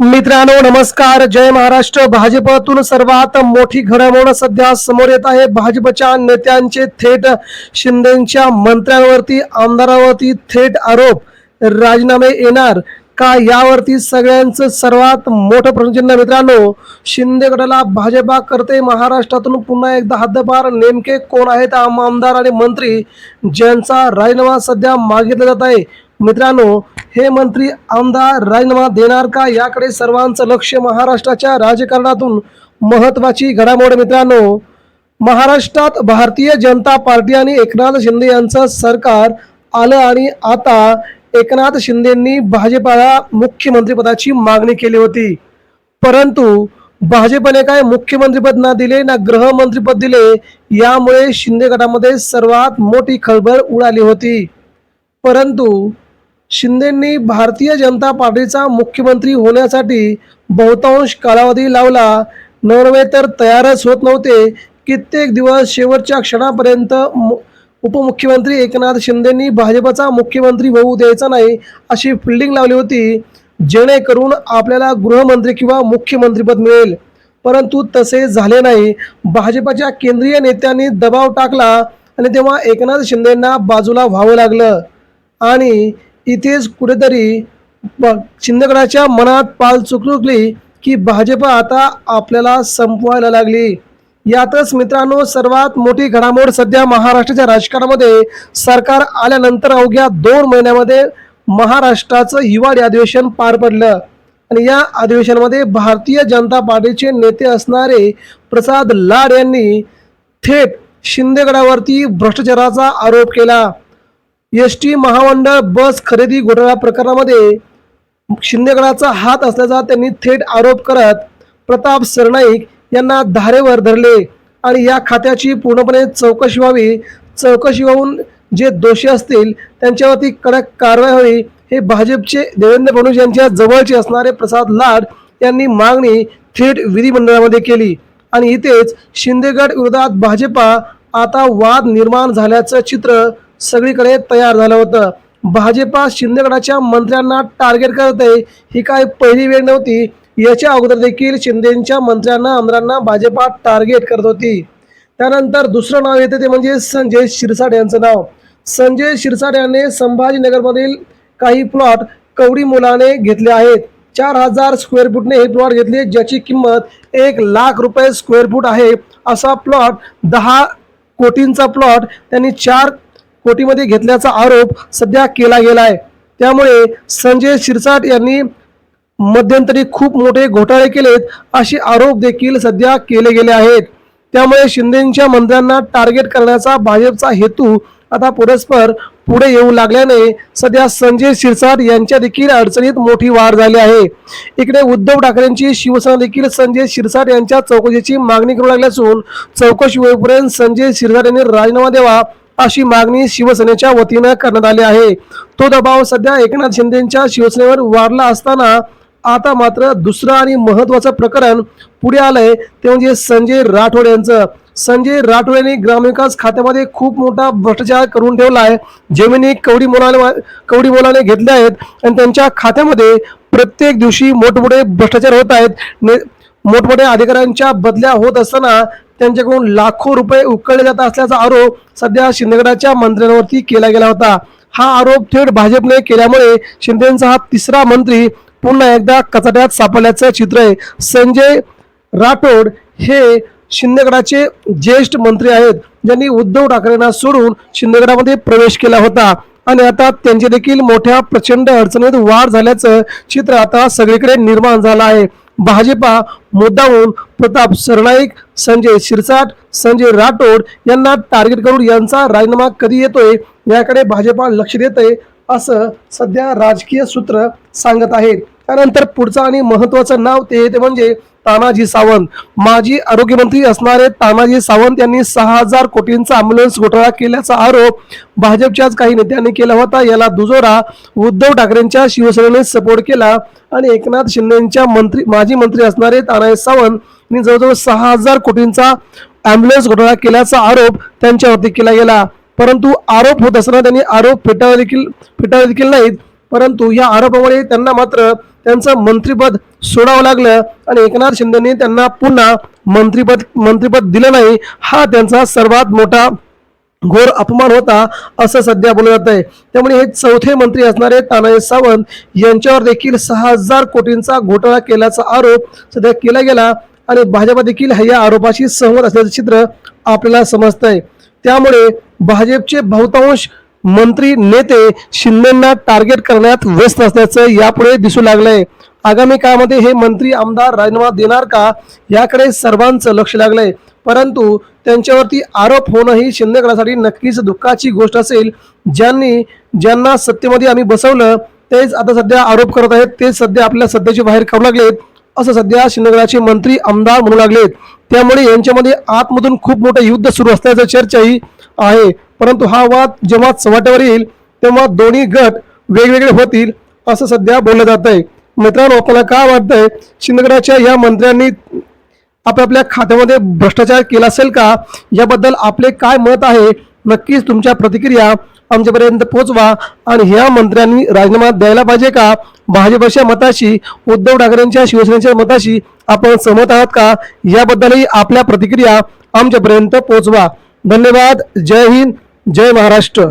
मित्रांनो नमस्कार. जय महाराष्ट्र. भाजपतून सर्वात मोठी घडामोड सध्या समोर येत आहे. भाजपच्या नेत्यांचे थेट शिंदेच्या मंत्र्यांवरती आमदारावरती थेट आरोप. राजीनामे येणार का यावरती सगळ्यांचं सर्वात मोठं प्रश्नचिन्ह मित्रांनो शिंदे गटाला भाजपा करते. महाराष्ट्रातून पुन्हा एकदा हद्दपार. नेमके कोण आहेत आम- आमदार आणि मंत्री ज्यांचा राजीनामा सध्या मागितला जात आहे? मित्रांनो हे मंत्री आमदार राजीनामा देणार का? याकडे सर्वांचं लक्ष महाराष्ट्राच्या राजकारणातून महत्वाची घडामोड मित्रांनो. महाराष्ट्रात भारतीय जनता पार्टी आणि एकनाथ शिंदे यांचं सरकार आलं आणि आता एकनाथ शिंदेंनी भाजपाला मुख्यमंत्रीपदाची मागणी केली होती. परंतु भाजपने काय मुख्यमंत्रीपद ना दिले ना गृहमंत्रीपद दिले यामुळे शिंदे गटामध्ये सर्वात मोठी खळबळ उडाली होती. परंतु शिंदेंनी भारतीय जनता पार्टीचा मुख्यमंत्री होण्यासाठी बहुतांश कालावधी लावला. नव्हे तर तयारच होत नव्हते. कित्येक दिवस शेवटच्या क्षणापर्यंत मु- उपमुख्यमंत्री एकनाथ शिंदेंनी भाजपचा मुख्यमंत्री होऊ द्यायचा नाही अशी फिल्डिंग लावली होती जेणेकरून आपल्याला गृहमंत्री किंवा मुख्यमंत्रीपद मिळेल. परंतु तसे झाले नाही. भाजपच्या केंद्रीय नेत्यांनी दबाव टाकला आणि तेव्हा एकनाथ शिंदेंना बाजूला व्हावं लागलं. आणि इथेच कुठेतरी ब- शिंदेगडाच्या मनात पाल चुकचुकली की भाजप आता आपल्याला संपवायला लागली. यातच मित्रांनो सर्वात मोठी घडामोड सध्या महाराष्ट्राच्या राजकारणामध्ये सरकार आल्यानंतर अवघ्या दोन महिन्यामध्ये महाराष्ट्राचं हिवाळी अधिवेशन पार पडलं. आणि या अधिवेशनामध्ये भारतीय जनता पार्टीचे नेते असणारे प्रसाद लाड यांनी थेट शिंदेगडावरती भ्रष्टाचाराचा आरोप केला. एस टी महामंडळ बस खरेदी घोटाळा प्रकरणामध्ये शिंदेगडाचा हात असल्याचा त्यांनी थेट आरोप करत प्रताप सरनाईक यांना धारेवर धरले आणि या खात्याची पूर्णपणे चौकशी व्हावी चौकशी होऊन जे दोषी असतील त्यांच्यावरती कडक कारवाई व्हावी हे भाजपचे देवेंद्र फडणवीस यांच्या जवळचे असणारे प्रसाद लाड यांनी मागणी थेट विधिमंडळामध्ये केली. आणि इथेच शिंदेगड विरोधात भाजपा आता वाद निर्माण झाल्याचं चित्र सगळीकडे तयार झालं होतं. भाजपा शिंदेगडाच्या मंत्र्यांना टार्गेट करत आहे. ही काय पहिली वेळ नव्हती. याच्या अगोदर देखील शिंदेच्या मंत्र्यांना आमदारांना भाजपा टार्गेट करत होती. त्यानंतर दुसरं नाव येते ते म्हणजे संजय शिरसाट यांचं नाव. संजय शिरसाट याने संभाजीनगरमधील काही प्लॉट कवडी मुलाने घेतले आहेत. चार हजार स्क्वेअर फूटने हे प्लॉट घेतले ज्याची किंमत एक लाख रुपये स्क्वेअर फूट आहे. असा प्लॉट दहा कोटींचा प्लॉट त्यांनी चार कोटीमध्ये घेतल्याचा आरोप सध्या केला गेला आहे त्यामुळे संजय शिरसाट यांनी मध्यंतरी खूप मोठे घोटाळे केलेत असे आरोप देखील सध्या केले गेले आहेत. त्यामुळे शिंदेच्या मंत्र्यांना टार्गेट करण्याचा भाजपचा हेतू आता परस्पर पुढे येऊ लागल्याने सध्या संजय शिरसाट यांच्या देखील अडचणीत मोठी वाढ झाली आहे. इकडे उद्धव ठाकरेंची शिवसेना देखील संजय शिरसाट यांच्या चौकशीची मागणी करू लागली असून चौकशी होईपर्यंत संजय शिरसाट यांनी राजीनामा द्यावा अशी मागणी शिवसेनेच्या वतीनं करण्यात आली आहे. तो दबाव सध्या एकनाथ शिंदेच्या शिवसेनेवर वाढला असताना आता मात्र दुसरं आणि महत्वाचं प्रकरण पुढे आलंय. ते म्हणजे संजय राठोड यांचं. संजय राठोड यांनी ग्रामविकास खात्यामध्ये खूप मोठा भ्रष्टाचार करून ठेवला आहे जमिनी कवडी मोलाने कवडी मोलाने घेतल्या आहेत. आणि त्यांच्या खात्यामध्ये प्रत्येक दिवशी मोठमोठे भ्रष्टाचार होत आहेत. मोठमोठ्या अधिकाऱ्यांच्या बदल्या होत असताना त्यांच्याकडून लाखो रुपये उकळले जात असल्याचा आरोप सध्या शिंदेगडाच्या मंत्र्यांवरती केला गेला होता. हा आरोप थेट भाजपने केल्यामुळे शिंदेचा हा तिसरा मंत्री पुन्हा एकदा कचाट्यात सापडल्याचं चित्र आहे. संजय राठोड हे शिंदेगडाचे ज्येष्ठ मंत्री आहेत. ज्यांनी उद्धव ठाकरेंना सोडून शिंदेगडामध्ये प्रवेश केला होता. आणि आता त्यांचे देखील मोठ्या प्रचंड अडचणीत वाढ झाल्याचं चित्र आता सगळीकडे निर्माण झालं आहे. भाजपा मुद्दाहून प्रताप सरनाईक संजय शिरसाट संजय राठोड यांना टार्गेट करून यांचा राजीनामा कधी येतोय? याकडे भाजपा लक्ष देत आहे असं सध्या राजकीय सूत्र सांगत आहेत. त्यानंतर पुढचं आणि महत्वाचं नाव ते ते म्हणजे तानाजी सावंत. माजी आरोग्यमंत्री असणारे तानाजी सावंत यांनी सहा हजार कोटींचा ॲम्ब्युलन्स घोटाळा केल्याचा आरोप भाजपच्याच काही नेत्यांनी केला होता. याला दुजोरा उद्धव ठाकरेंच्या शिवसेनेने सपोर्ट केला आणि एकनाथ शिंदेच्या मंत्री माजी मंत्री असणारे तानाजी सावंत यांनी जवळजवळ सहा हजार कोटींचा अँब्युलन्स घोटाळा केल्याचा आरोप त्यांच्यावरती केला गेला. परंतु आरोप होत असताना त्यांनी आरोप फेटाळले देखील फेटाळले देखील नाहीत. परंतु या आरोपामुळे त्यांना मात्र त्यांचं मंत्रिपद सोडावं लागलं आणि एकनाथ शिंदेनी त्यांना पुन्हा मंत्रिपद मंत्रिपद दिलं नाही. हा त्यांचा सर्वात मोठा घोर अपमान होता असं सध्या बोललं जात आहे. त्यामुळे हे चौथे मंत्री असणारे तानाजी सावंत यांच्यावर देखील सहा हजार कोटींचा घोटाळा केल्याचा आरोप सध्या केला गेला आणि भाजप देखील या आरोपाशी सहमत असल्याचं चित्र आपल्याला समजतंय. त्यामुळे भाजपचे बहुतांश मंत्री नेते शिंदेना टार्गेट करण्यात व्यस्त असल्याचं यापुढे दिसू लागलंय. आगामी काळामध्ये हे मंत्री आमदार राजीनामा देणार का याकडे सर्वांचं लक्ष लागलंय. परंतु त्यांच्यावरती आरोप होणं ही शिंदेगडासाठी नक्कीच दुःखाची गोष्ट असेल. ज्यांनी ज्यांना सत्तेमध्ये आम्ही बसवलं तेच आता सध्या आरोप करत आहेत तेच सध्या आपल्या सध्याचे बाहेर काढू लागलेत. असं सध्या श्रीनगराचे मंत्री आमदार म्हणू लागलेत. त्यामुळे यांच्यामध्ये आतमधून खूप मोठं युद्ध सुरू असल्याचं चर्चाही आहे. परंतु हा वाद जेव्हा चव्हाट्यावर येईल तेव्हा दोन्ही गट वेगवेगळे होतील असं सध्या बोललं जात आहे मित्रांनो आपल्याला काय वाटतंय? श्रीनगराच्या या मंत्र्यांनी आपापल्या खात्यामध्ये भ्रष्टाचार केला असेल का? याबद्दल आपले काय मत आहे? नक्कीच तुमच्या प्रतिक्रिया आमच्यापर्यंत पोहोचवा आणि ह्या मंत्र्यांनी राजीनामा द्यायला पाहिजे का? भाजपच्या मताशी उद्धव ठाकरेंच्या शिवसेनेच्या मताशी आपण सहमत आहात का? याबद्दलही आपल्या प्रतिक्रिया आमच्यापर्यंत पोहोचवा धन्यवाद. जय हिंद. जय महाराष्ट्र.